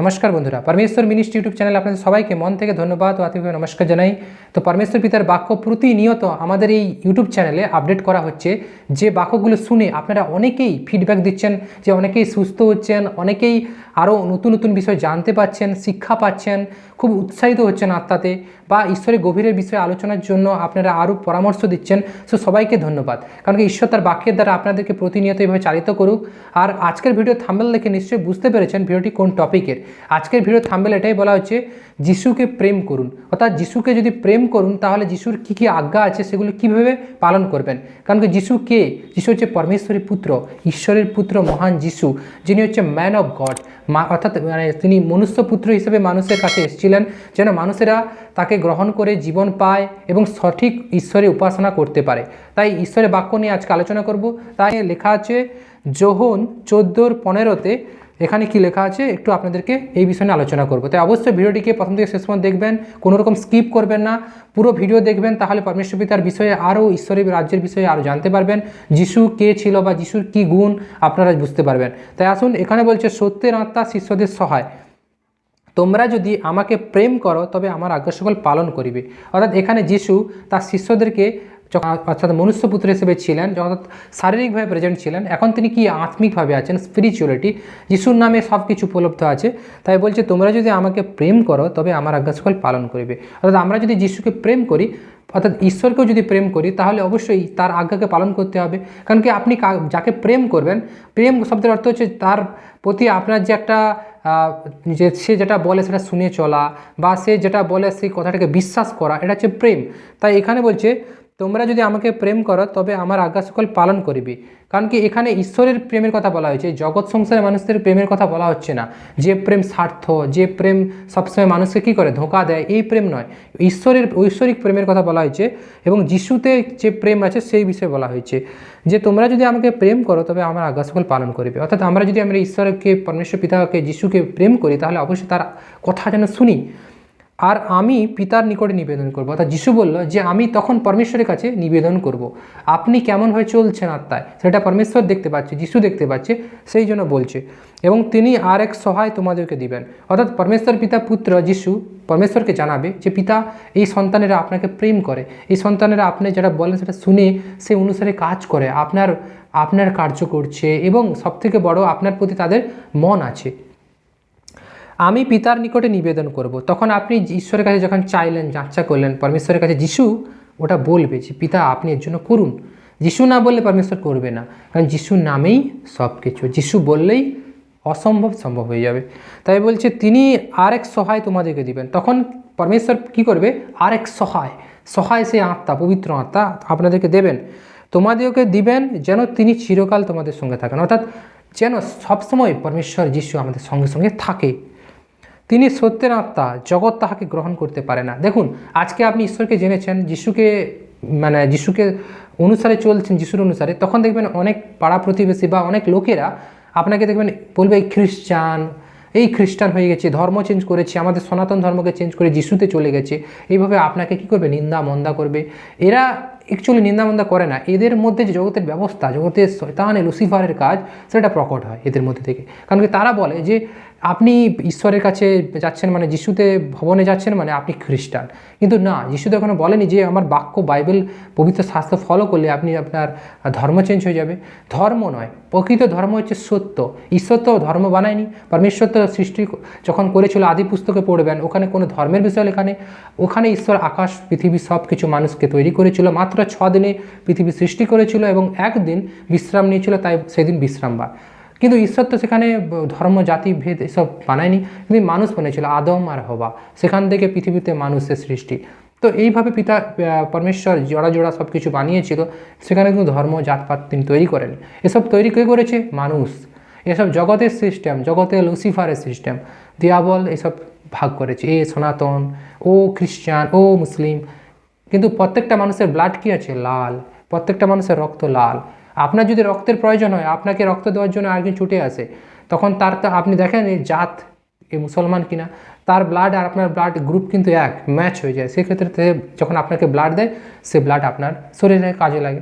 নমস্কার বন্ধুরা। পরমেশ্বর মিনিস্ট ইউটিউব চ্যানেল আপনাদের সবাইকে মন থেকে ধন্যবাদ ও আতিভাবে নমস্কার জানাই। তো পরমেশ্বর পিতার বাক্য প্রতিনিয়ত আমাদের এই ইউটিউব চ্যানেলে আপডেট করা হচ্ছে। যে বাক্যগুলো শুনে আপনারা অনেকেই ফিডব্যাক দিচ্ছেন, যে অনেকেই সুস্থ হচ্ছেন, অনেকেই আরও নতুন নতুন বিষয় জানতে পাচ্ছেন, শিক্ষা পাচ্ছেন, খুব উৎসাহিত হচ্ছেন আত্মাতে বা ঈশ্বরের গভীরের বিষয়ে আলোচনার জন্য আপনারা আরও পরামর্শ দিচ্ছেন। সো সবাইকে ধন্যবাদ। কারণ কি ঈশ্বর তার বাক্যের দ্বারা আপনাদেরকে প্রতিনিয়ত এইভাবে চালিত করুক। আর আজকের ভিডিও থাম্বেল দেখে নিশ্চয়ই বুঝতে পেরেছেন ভিডিওটি কোন টপিকের। আজকের ভিডিও থাম্বেল এটাই বলা হচ্ছে, যিশুকে প্রেম করুন। অর্থাৎ যিশুকে যদি প্রেম করুন, তাহলে যিশুর কী কী আজ্ঞা আছে সেগুলো কীভাবে পালন করবেন? কারণ কি যিশু কে? যিশু হচ্ছে পরমেশ্বরের পুত্র, ঈশ্বরের পুত্র মহান যিশু, যিনি হচ্ছে ম্যান অফ গড মা, অর্থাৎ মানে তিনি মনুষ্য পুত্র হিসেবে মানুষের কাছে এসেছিলেন যেন মানুষেরা তাকে গ্রহণ করে জীবন পায় এবং সঠিক ঈশ্বরে উপাসনা করতে পারে। তাই ঈশ্বরের বাক্য নিয়ে আজকে আলোচনা করব। তাই লেখা আছে, যোহন চোদ্দোর পনেরোতে এখানে কি লেখা আছে? একটু আপনাদেরকে এই বিষয়ে নিয়ে আলোচনা করব। তাই অবশ্যই ভিডিওটিকে প্রথম থেকে শেষ পর্যন্ত দেখবেন, কোনো রকম স্কিপ করবেন না। পুরো ভিডিও দেখবেন, তাহলে পরমেশ্বর পিতার বিষয়ে আরও ঈশ্বরের রাজ্যের বিষয়ে আরও জানতে পারবেন। যিশু কে ছিল বা যিশুর কী গুণ, আপনারা বুঝতে পারবেন। তাই আসুন, এখানে বলছে, সত্যের আত্মা শিষ্যদের সহায়। তোমরা যদি আমাকে প্রেম করো, তবে আমার আজ্ঞা সকল পালন করিবে। অর্থাৎ এখানে যিশু তার শিষ্যদেরকে অর্থাৎ মনুষ্যপুত্র হিসেবে ছিলেন, যখন শারীরিকভাবে প্রেজেন্ট ছিলেন, এখন তিনি কি আত্মিকভাবে আছেন? স্পিরিচুয়ালিটি যিশুর নামে সব কিছু উপলব্ধ আছে। তাই বলছে, তোমরা যদি আমাকে প্রেম করো, তবে আমার আজ্ঞা সকল পালন করবে। অর্থাৎ আমরা যদি যিশুকে প্রেম করি, অর্থাৎ ঈশ্বরকেও যদি প্রেম করি, তাহলে অবশ্যই তার আজ্ঞাকে পালন করতে হবে। কারণ কি, আপনি যাকে প্রেম করবেন, প্রেম শব্দের অর্থ হচ্ছে তার প্রতি আপনার যে একটা যে সে যেটা বলে সেটা শুনে চলা, বা সে যেটা বলে সেই কথাটাকে বিশ্বাস করা, এটা হচ্ছে প্রেম। তাই এখানে বলছে তোমরা যদি আমাকে প্রেম করো, তবে আমার আজ্ঞা সকল পালন করিবে। কারণ কি, এখানে ঈশ্বরের প্রেমের কথা বলা হয়েছে, জগৎ সংসারের মানুষদের প্রেমের কথা বলা হচ্ছে না। যে প্রেম স্বার্থ, যে প্রেম সবসময় মানুষকে কী করে? ধোঁকা দেয়, এই প্রেম নয়। ঈশ্বরের, ঐশ্বরিক প্রেমের কথা বলা হয়েছে এবং যিশুতে যে প্রেম আছে, সেই বিষয়ে বলা হয়েছে। যে তোমরা যদি আমাকে প্রেম করো, তবে আমার আজ্ঞা সকল পালন করবে। অর্থাৎ আমরা যদি আমরা ঈশ্বরকে, পরমেশ্বর পিতাকে, যিশুকে প্রেম করি, তাহলে অবশ্যই তার কথা যেন শুনি। আর আমি পিতার নিকটে নিবেদন করব। অর্থাৎ যিশু বলল যে, আমি তখন পরমেশ্বরের কাছে নিবেদন করব। আপনি কেমনভাবে চলছেন আত্মায়? সেটা পরমেশ্বর দেখতে পাচ্ছে, যিশু দেখতে পাচ্ছে, সেই জন্য বলছে। এবং তিনি আর এক সহায় তোমাদেরকে দিবেন। অর্থাৎ পরমেশ্বর পিতা, পুত্র, যিশু পরমেশ্বরকে জানাবে যে, পিতা, এই সন্তানেরা আপনাকে প্রেম করে। এই সন্তানেরা আপনি যেটা বলেন সেটা শুনে সেই অনুসারে কাজ করে। আপনার আপনার কার্য করছে এবং সবথেকে বড় আপনার প্রতি তাদের মন আছে। আমি পিতার নিকটে নিবেদন করব। তখন আপনি ঈশ্বরের কাছে যখন চাইলেন, যাচ্ছা করলেন, পরমেশ্বরের কাছে, যিশু, ওটা বলবে যে, পিতা, আপনি এর জন্য করুন। যিশু না বললে পরমেশ্বর করবে না। কারণ যিশুর নামেই সব কিছু যিশু বললেই অসম্ভব সম্ভব হয়ে যাবে। তাই বলছে, তিনি আরেক সহায় তোমাদেরকে দিবেন। তখন পরমেশ্বর কি করবে? আরেক সহায়। সহায় সেই আত্মা, পবিত্র আত্মা আপনাদেরকে দেবেন। তোমাদেরকে দিবেন যেন তিনি চিরকাল তোমাদের সঙ্গে থাকেন। অর্থাৎ যেন সবসময় পরমেশ্বর, যিশু আমাদের সঙ্গে সঙ্গে থাকে। তিনি সত্যের আত্মা, জগৎ তাহাকে গ্রহণ করতে পারে না। দেখুন, আজকে আপনি ঈশ্বরকে জেনেছেন, যিশুকে মানে যিশুকে অনুসারে চলছেন, যিশুর অনুসারে, তখন দেখবেন অনেক পাড়া প্রতিবেশী বা অনেক লোকেরা আপনাকে দেখবেন বলবে, এই খ্রিস্টান এই খ্রিস্টান হয়ে গেছে, ধর্ম চেঞ্জ করেছে, আমাদের সনাতন ধর্মকে চেঞ্জ করে যিশুতে চলে গেছে। এইভাবে আপনাকে কি করবে? নিন্দা মন্দা করবে। এরা অ্যাকচুয়ালি নিন্দা মন্দা করে না। এদের মধ্যে যে জগতের ব্যবস্থা, জগতের শয়তান লুসিফারের কাজ, সেটা প্রকট হয় এদের মধ্যে থেকে। কারণ কি তারা বলে যে আপনি ঈশ্বরের কাছে যাচ্ছেন মানে যিশুতে ভবনে যাচ্ছেন মানে আপনি খ্রিস্টান। কিন্তু না যিশু তো এখনও বলেনি যে আমার বাক্য বাইবেল পবিত্র শাস্ত্র ফলো করলে আপনি আপনার ধর্ম চেঞ্জ হয়ে যাবে। ধর্ম নয়, প্রকৃত ধর্ম হচ্ছে সত্য। ঈশ্বর তো ধর্ম বানায়নি পরমেশ্বর তো সৃষ্টি যখন করেছিল আদি পুস্তকে পড়বেন, ওখানে কোনো ধর্মের বিষয় এখানে ওখানে ঈশ্বর আকাশ, পৃথিবী সব কিছু মানুষকে তৈরি করেছিল, মাত্র ছ দিনে পৃথিবী সৃষ্টি করেছিল এবং একদিন বিশ্রাম নিয়েছিল, তাই সেদিন বিশ্রামবার। কিন্তু ঈশ্বর তো সেখানে ধর্ম, জাতি, ভেদ এসব বানায়নি। কিন্তু মানুষ বানিয়েছিল আদম আর হবা সেখান থেকে পৃথিবীতে মানুষের সৃষ্টি। তো এইভাবে পিতা পরমেশ্বর জোড়া জোড়া সব কিছু বানিয়েছিল। সেখানে কিন্তু ধর্ম, জাতপাত তিনি তৈরি করেনি। এসব তৈরি কে করেছে? মানুষ। এসব জগতের সিস্টেম, জগতের লুসিফারের সিস্টেম। দিয়াবল এসব ভাগ করেছে। এ সনাতন, ও খ্রিস্টান ও মুসলিম। কিন্তু প্রত্যেকটা মানুষের ব্লাড কী আছে? লাল। প্রত্যেকটা মানুষের রক্ত লাল। আপনার যদি রক্তের প্রয়োজন হয়, আপনাকে রক্ত দেওয়ার জন্য আরেকজন ছুটে আসে, তখন তার তা আপনি দেখেন এই জাত এ মুসলমান কিনা, তার ব্লাড আর আপনার ব্লাড গ্রুপ কিন্তু এক ম্যাচ হয়ে যায়। সেক্ষেত্রে যখন আপনাকে ব্লাড দেয়, সে ব্লাড আপনার শরীরে কাজে লাগে।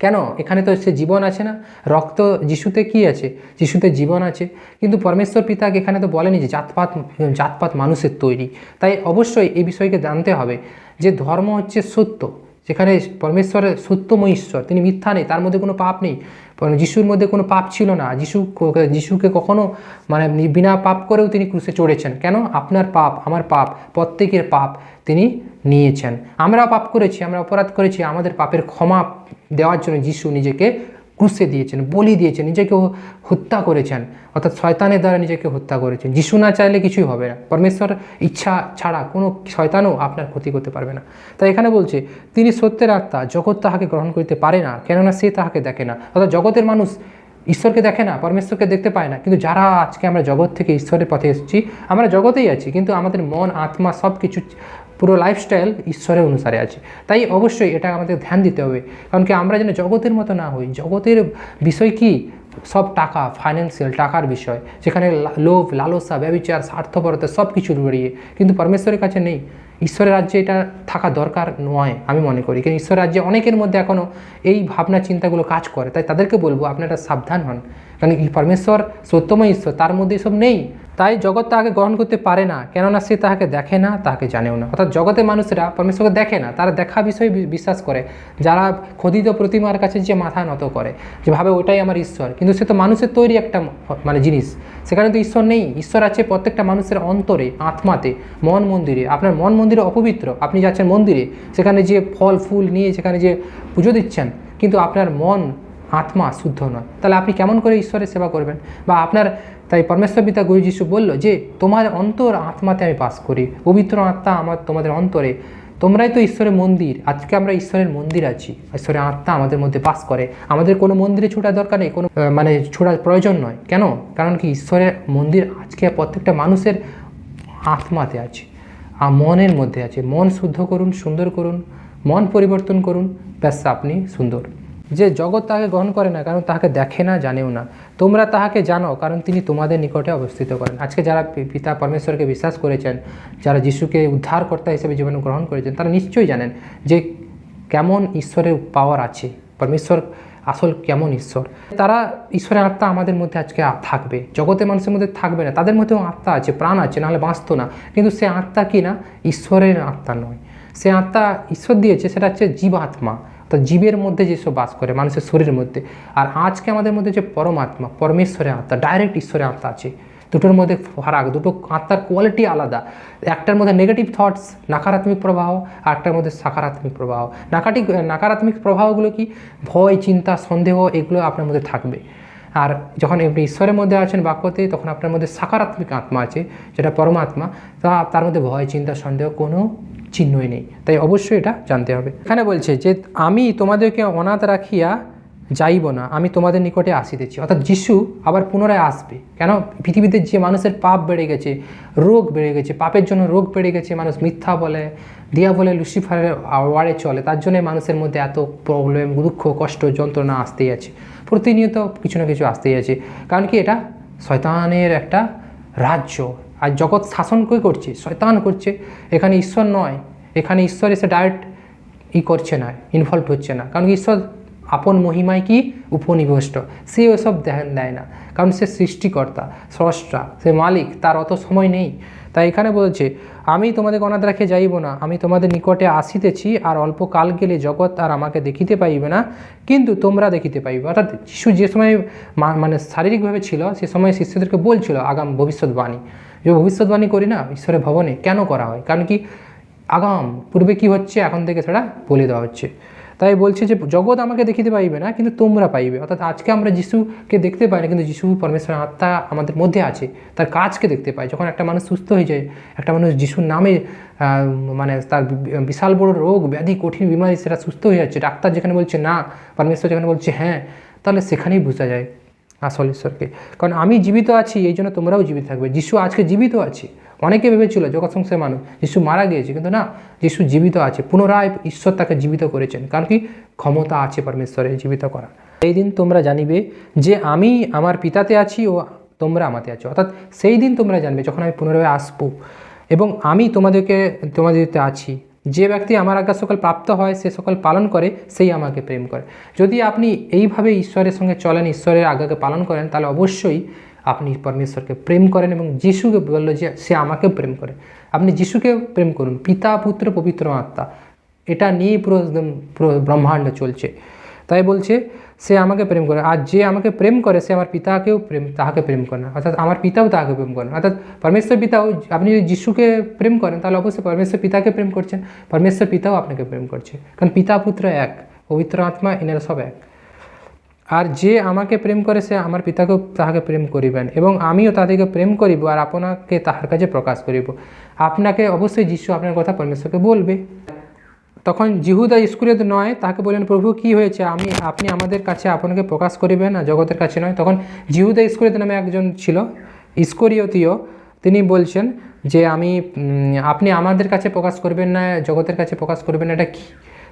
কেন? এখানে তো সে জীবন আছে না। রক্ত যিশুতে কি আছে? যিশুতে জীবন আছে। কিন্তু পরমেশ্বর পিতাকে এখানে তো বলেনি যে জাতপাত জাতপাত মানুষের তৈরি। তাই অবশ্যই এই বিষয়কে জানতে হবে যে ধর্ম হচ্ছে সত্য। যেখানে পরমেশ্বরের সত্যময় ঈশ্বর, তিনি মিথ্যা নেই, তার মধ্যে কোনো পাপ নেই। যিশুর মধ্যে কোনো পাপ ছিল না। যিশু যিশুকে কখনো মানে বিনা পাপ করেও তিনি ক্রুশে চড়েছেন। কেন? আপনার পাপ, আমার পাপ, প্রত্যেকের পাপ তিনি নিয়েছেন। আমরা পাপ করেছি, আমরা অপরাধ করেছি, আমাদের পাপের ক্ষমা দেওয়ার জন্য যিশু নিজেকে ক্রুশে দিয়েছেন, বলি দিয়েছেন, নিজেকে হত্যা করেছেন, অর্থাৎ শয়তানের দ্বারা নিজেকে হত্যা করেছেন। যিশু না চাইলে কিছুই হবে না। পরমেশ্বর ইচ্ছা ছাড়া কোনো শয়তানও আপনার ক্ষতি করতে পারবে না। তাই এখানে বলছে, তিনি সত্যের আত্মা, জগৎ তাহাকে গ্রহণ করিতে পারে না, কেননা সে তাহাকে দেখে না। অর্থাৎ জগতের মানুষ ঈশ্বরকে দেখে না, পরমেশ্বরকে দেখতে পায় না। কিন্তু যারা আজকে আমরা জগৎ থেকে ঈশ্বরের পথে এসেছি, আমরা জগতেই আছি, কিন্তু আমাদের মন, আত্মা সব কিছু পুরো লাইফস্টাইল ঈশ্বরের অনুসারে আছে। তাই অবশ্যই এটা আমাদের ধ্যান দিতে হবে। কারণ কি আমরা যেন জগতের মতো না হই। জগতের বিষয় কি? সব টাকা ফাইন্যান্সিয়াল টাকার বিষয়। যেখানে লোভ, লালসা, ব্যবচার, স্বার্থপরতা সব কিছু রড়িয়ে কিন্তু পরমেশ্বরের কাছে নেই। ঈশ্বরের রাজ্যে এটা থাকা দরকার নয়, আমি মনে করি। কিন্তু ঈশ্বরের রাজ্যে অনেকের মধ্যে এখনও এই ভাবনা, চিন্তাগুলো কাজ করে। তাই তাদেরকে বলব, আপনারা সাবধান হন। কারণ পরমেশ্বর সত্যময় ঈশ্বর, তার মধ্যে এসব নেই। তাই জগৎ তাহাকে গ্রহণ করতে পারে না, কেননা সে তাহাকে দেখে না, তাহাকে জানেও না। অর্থাৎ জগতের মানুষেরা পরমেশ্বরকে দেখে না, তারা দেখা বিষয়ে বিশ্বাস করে। যারা খোদিত প্রতিমার কাছে যে মাথা নত করে, যে ভাবে ওটাই আমার ঈশ্বর। কিন্তু সে তো মানুষের তৈরি একটা মানে জিনিস। সেখানে তো ঈশ্বর নেই। ঈশ্বর আছে প্রত্যেকটা মানুষের অন্তরে, আত্মাতে, মন মন্দিরে। আপনার মন মন্দিরে অপবিত্র। আপনি যাচ্ছেন মন্দিরে, সেখানে যে ফল, ফুল নিয়ে সেখানে যে পুজো দিচ্ছেন, কিন্তু আপনার মন আত্মা শুদ্ধ নয়। তাহলে আপনি কেমন করে ঈশ্বরের সেবা করবেন? বা আপনার, তাই পরমেশ্বর পিতা গুরু যিশু বলল যে, তোমার অন্তর আত্মাতে আমি বাস করি। পবিত্র আত্মা আমার, তোমাদের অন্তরে। তোমরাই তো ঈশ্বরের মন্দির। আজকে আমরা ঈশ্বরের মন্দির আছি। ঈশ্বরের আত্মা আমাদের মধ্যে বাস করে। আমাদের কোনো মন্দিরে ছোটার দরকার নেই। কোনো মানে ছোটার প্রয়োজন নয়। কেন? কারণ কি ঈশ্বরের মন্দির আজকে প্রত্যেকটা মানুষের আত্মাতে আছে। আর মনের মধ্যে আছে। মন শুদ্ধ করুন, সুন্দর করুন। মন পরিবর্তন করুন। ব্যাস, আপনি সুন্দর। যে জগৎ তাহাকে গ্রহণ করে না, কারণ তাহাকে দেখে না, জানেও না। তোমরা তাহাকে জানো, কারণ তিনি তোমাদের নিকটে অবস্থিত করেন। আজকে যারা পিতা পরমেশ্বরকে বিশ্বাস করেছেন, যারা যিশুকে উদ্ধারকর্তা হিসেবে জীবনে গ্রহণ করেছেন, তারা নিশ্চয়ই জানেন যে কেমন ঈশ্বরের পাওয়ার আছে, পরমেশ্বর আসল কেমন ঈশ্বর। তারা ঈশ্বরের আত্মা আমাদের মধ্যে আজকে থাকবে। জগতের মানুষের মধ্যে থাকবে না, তাদের মধ্যেও আত্মা আছে, প্রাণ আছে, নাহলে বাঁচতো না। কিন্তু সে আত্মা কি না? ঈশ্বরের আত্মা নয়। সে আত্মা ঈশ্বর দিয়েছে, সেটা হচ্ছে জীবাত্মা। অর্থাৎ জীবের মধ্যে যেসব বাস করে, মানুষের শরীরের মধ্যে। আর আজকে আমাদের মধ্যে যে পরমাত্মা, পরমেশ্বরের আত্মা ডাইরেক্ট ঈশ্বরের আত্মা আছে, দুটোর মধ্যে ফারাক, দুটো আত্মার কোয়ালিটি আলাদা। একটার মধ্যে নেগেটিভ থটস নাকারাত্মক প্রবাহ, আর একটার মধ্যে সাকারাত্মক প্রবাহ। নাকাটিক নাকারাত্মক প্রবাহগুলো কি? ভয়, চিন্তা, সন্দেহ, এগুলো আপনার মধ্যে থাকবে। আর যখন আপনি ঈশ্বরের মধ্যে আছেন বাক্যতে, তখন আপনার মধ্যে সাকারাত্মক আত্মা আছে, যেটা পরমাত্মা। তা তার মধ্যে ভয়, চিন্তা, সন্দেহ কোনো চিহ্নই নেই। তাই অবশ্যই এটা জানতে হবে। এখানে বলছে যে, আমি তোমাদেরকে অনাথ রাখিয়া যাইব না। আমি তোমাদের নিকটে আসিতেছি। অর্থাৎ যিশু আবার পুনরায় আসবে। কেন? পৃথিবীতে যে মানুষের পাপ বেড়ে গেছে, রোগ বেড়ে গেছে, পাপের জন্য রোগ বেড়ে গেছে, মানুষ মিথ্যা বলে, দিয়া বলে লুসিফারের ওয়ারে চলে, তার জন্য মানুষের মধ্যে এত প্রবলেম দুঃখ, কষ্ট, যন্ত্রণা আসতেই আছে। প্রতিনিয়ত কিছু না কিছু আসতেই আছে। কারণ কি এটা? শয়তানের একটা রাজ্য। আর জগৎ শাসন কে করছে? শয়তান করছে। এখানে ঈশ্বর নয়। এখানে ঈশ্বর এসে ডাইরেক্ট ই করছে না ইনভলভ হচ্ছে না। কারণ ঈশ্বর আপন মহিমায় কি? উপনিবিষ্ট। সে ওসব ধ্যান দেয় না। কারণ সে সৃষ্টিকর্তা, স্রষ্টা, সে মালিক, তার অত সময় নেই। তাই এখানে বলছে, আমি তোমাদের অনাথ রাখে যাইব না। আমি তোমাদের নিকটে আসিতেছি আর অল্প কাল গেলে জগৎ আর আমাকে দেখিতে পাইবে না, কিন্তু তোমরা দেখিতে পাইবে। অর্থাৎ শিশু যে সময় মানে শারীরিকভাবে ছিল, সে সময় শিষ্যদেরকে বলছিল, আগাম ভবিষ্যৎবাণী। যে ভবিষ্যৎবাণী করি না, ঈশ্বরের ভবনে কেন করা হয়? কারণ কি, আগাম, পূর্বে কি হচ্ছে, এখন থেকে সেটা বলে দেওয়া হচ্ছে। তাই বলছে যে, জগৎ আমাকে দেখিতে পাইবে না, কিন্তু তোমরা পাইবে। অর্থাৎ আজকে আমরা যিশুকে দেখতে পাই না, কিন্তু যিশু পরমেশ্বরের আত্মা আমাদের মধ্যে আছে, তার কাজকে দেখতে পাই। যখন একটা মানুষ সুস্থ হয়ে যায়, একটা মানুষ যিশুর নামে মানে তার বিশাল বড় রোগ, ব্যাধি, কঠিন বিমারি, সেটা সুস্থ হয়ে যাচ্ছে, ডাক্তার যেখানে বলছে না, পরমেশ্বর যেখানে বলছে হ্যাঁ তাহলে সেখানেই বোঝা যায় আসল ঈশ্বরকে। কারণ আমি জীবিত আছি, এই জন্য তোমরাও জীবিত থাকবে। যিশু আজকে জীবিত আছে অনেকে ভেবেছিল জগৎ সংসারের মানুষ যিশু মারা গিয়েছে, কিন্তু না, যিশু জীবিত আছে, পুনরায় ঈশ্বর তাকে জীবিত করেছেন। কারণ কি? ক্ষমতা আছে পরমেশ্বরের জীবিত করা এই দিন তোমরা জানিবে যে আমি আমার পিতাতে আছি ও তোমরা আমাতে আছো। অর্থাৎ সেই দিন তোমরা জানবে যখন আমি পুনরায় আসব। এবং আমি তোমাদেরকে, তোমাদেরতে আছি। যে ব্যক্তি আমার আজ্ঞা সকল প্রাপ্ত হয়, সে সকল পালন করে, সেই আমাকে প্রেম করে। যদি আপনি এইভাবে ঈশ্বরের সঙ্গে চলেন, ঈশ্বরের আজ্ঞাকে পালন করেন, তাহলে অবশ্যই আপনি পরমেশ্বরকে প্রেম করেন এবং যিশুকে বলল যে সে আমাকে প্রেম করে। আপনি যিশুকে প্রেম করুন। পিতা, পুত্র, পবিত্র আত্মা। এটা নিয়েই পুরো একদম পুরো ব্রহ্মাণ্ড চলছে। তাই বলছে, সে আমাকে প্রেম করে। আর যে আমাকে প্রেম করে, সে আমার পিতাকেও প্রেম, তাহাকে প্রেম করে না। অর্থাৎ আমার পিতাও তাহাকে প্রেম করে না। অর্থাৎ পরমেশ্বর পিতাও, আপনি যদি যিশুকে প্রেম করেন, তাহলে অবশ্যই পরমেশ্বর পিতাকে প্রেম করছেন। পরমেশ্বর পিতাও আপনাকে প্রেম করছে। কারণ পিতা, পুত্র এক, পবিত্র আত্মা, এনারা সব এক। আর যে আমাকে প্রেম করে, সে আমার পিতাকেও তাহাকে প্রেম করিবেন এবং আমিও তাদেরকে প্রেম করিব আর আপনাকে তাহার কাছে প্রকাশ করিব। আপনাকে অবশ্যই যিশু আপনার কথা পরমেশ্বরকে বলবে। তখন জিহুদা ইস্কুরিয়ত নয় তাকে বললেন, প্রভু, কি হয়েছে? আমি, আপনি আমাদের কাছে আপনাকে প্রকাশ করিবেন আর জগতের কাছে নয়। তখন জিহুদা ইস্কুরিয়ত নামে একজন ছিল, ইস্করিয়তীয়, তিনি বলছেন যে, আমি আপনি আমাদের কাছে প্রকাশ করবেন না, জগতের কাছে প্রকাশ করবেন না। এটা কি?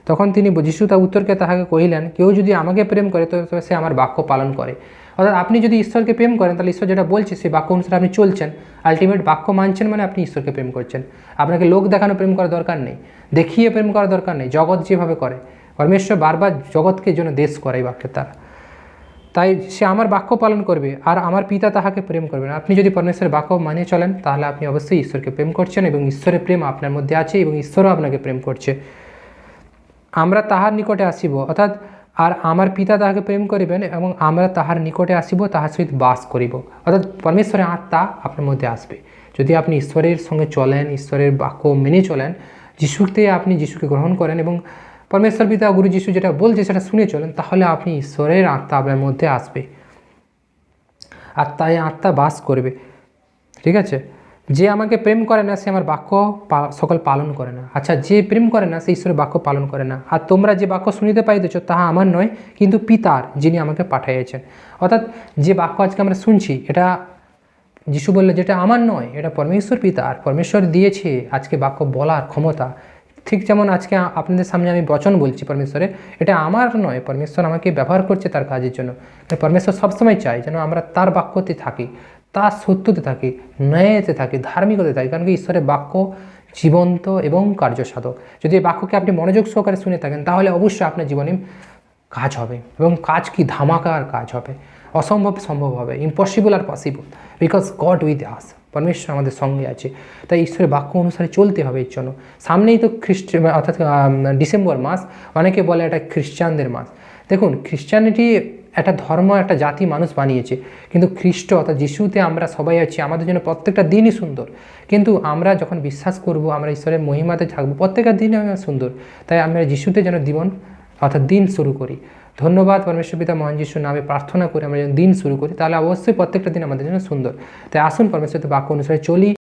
তখন তিনি যিশু তা উত্তরকে তাহাকে কহিলেন, কেউ যদি আমাকে প্রেম করে, তো তো সে আমার বাক্য পালন করে। অর্থাৎ আপনি যদি ঈশ্বরকে প্রেম করেন, তাহলে ঈশ্বর যেটা বলছে, সেই বাক্য অনুসারে আপনি চলছেন। আলটিমেট বাক্য মানছেন মানে আপনি ঈশ্বরকে প্রেম করছেন। আপনাকে লোক দেখানো প্রেম করার দরকার নেই। দেখিয়ে প্রেম করার দরকার নেই। জগৎ যেভাবে করে, পরমেশ্বর বারবার জগৎকে জন্য দেশ করে এই বাক্যের দ্বারা তাই সে আমার বাক্য পালন করবে, আর আমার পিতা তাহাকে প্রেম করবেন আপনি যদি পরমেশ্বরের বাক্য মানিয়ে চলেন, তাহলে আপনি অবশ্যই ঈশ্বরকে প্রেম করছেন এবং ঈশ্বরের প্রেম আপনার মধ্যে আছে এবং ঈশ্বরও আপনাকে প্রেম করছে। আমরা তাহার নিকটে আসিব, অর্থাৎ আর আমার পিতা তাহাকে প্রেম করিবেন এবং আমরা তাহার নিকটে আসিব, তাহার সহিত বাস করিব। অর্থাৎ পরমেশ্বরের আত্মা আপনার মধ্যে আসবে। যদি আপনি ঈশ্বরের সঙ্গে চলেন, ঈশ্বরের বাক্য মেনে চলেন যিশুতে আপনি যিশুকে গ্রহণ করেন এবং পরমেশ্বর পিতা গুরু যিশু যেটা বলছে সেটা শুনে চলেন, তাহলে আপনি ঈশ্বরের আত্মা আপনার মধ্যে আসবে। আত্মায় আত্মা বাস করবে। ঠিক আছে? যে আমাকে প্রেম করে না, সে আমার বাক্য সকল পালন করে না। আচ্ছা যে প্রেম করে না, সে ঈশ্বরের বাক্য পালন করে না। আর তোমরা যে বাক্য শুনিতে পাইতেছ, তাহা আমার নয়, কিন্তু পিতার, যিনি আমাকে পাঠাইয়াছেন। অর্থাৎ যে বাক্য আজকে আমরা শুনছি, এটা যিশু বললে যেটা আমার নয়, এটা পরমেশ্বর পিতার। পরমেশ্বর দিয়েছে আজকে বাক্য বলার ক্ষমতা। ঠিক যেমন আজকে আপনাদের সামনে আমি বচন বলছি পরমেশ্বরের এটা আমার নয়, পরমেশ্বর আমাকে ব্যবহার করছে তার কাজের জন্য। পরমেশ্বর সবসময় চাই যেন আমরা তার বাক্যতে থাকি। তার সত্যতে থাকে, ন্যায়তে থাকে ধার্মিকতে থাকে। কারণ কি? ঈশ্বরের বাক্য জীবন্ত এবং কার্যসাধক। যদি এই বাক্যকে আপনি মনোযোগ সহকারে শুনে থাকেন, তাহলে অবশ্যই আপনার জীবনে কাজ হবে এবং কাজ কি? ধামাকার কাজ হবে। অসম্ভব সম্ভব হবে। Impossible R possible because God with us পরমেশ্বর আমাদের সঙ্গে আছে। তাই ঈশ্বরের বাক্য অনুসারে চলতে হবে এর জন্য। সামনেই তো খ্রিস্ট অর্থাৎ ডিসেম্বর মাস। অনেকে বলে এটা খ্রিস্টানদের মাস। দেখুন, খ্রিস্টানিটি একটা ধর্ম, একটা জাতি মানুষ বানিয়েছে। কিন্তু খ্রিস্ট অর্থাৎ যিশুতে আমরা সবাই আছি, আমাদের জন্য প্রত্যেকটা দিনই সুন্দর। কিন্তু আমরা যখন বিশ্বাস করব, আমরা ঈশ্বরের মহিমাতে থাকব, প্রত্যেকটা দিনই আমরা সুন্দর। তাই আমরা যিশুতে যেন জীবন, অর্থাৎ দিন শুরু করি। ধন্যবাদ, পরমেশ্বর পিতা মহান যিশুর নামে প্রার্থনা করে আমরা যেন দিন শুরু করি। তাহলে অবশ্যই প্রত্যেকটা দিন আমাদের জন্য সুন্দর। তাই আসুন, পরমেশ্বর বাক্য অনুসারে চলি।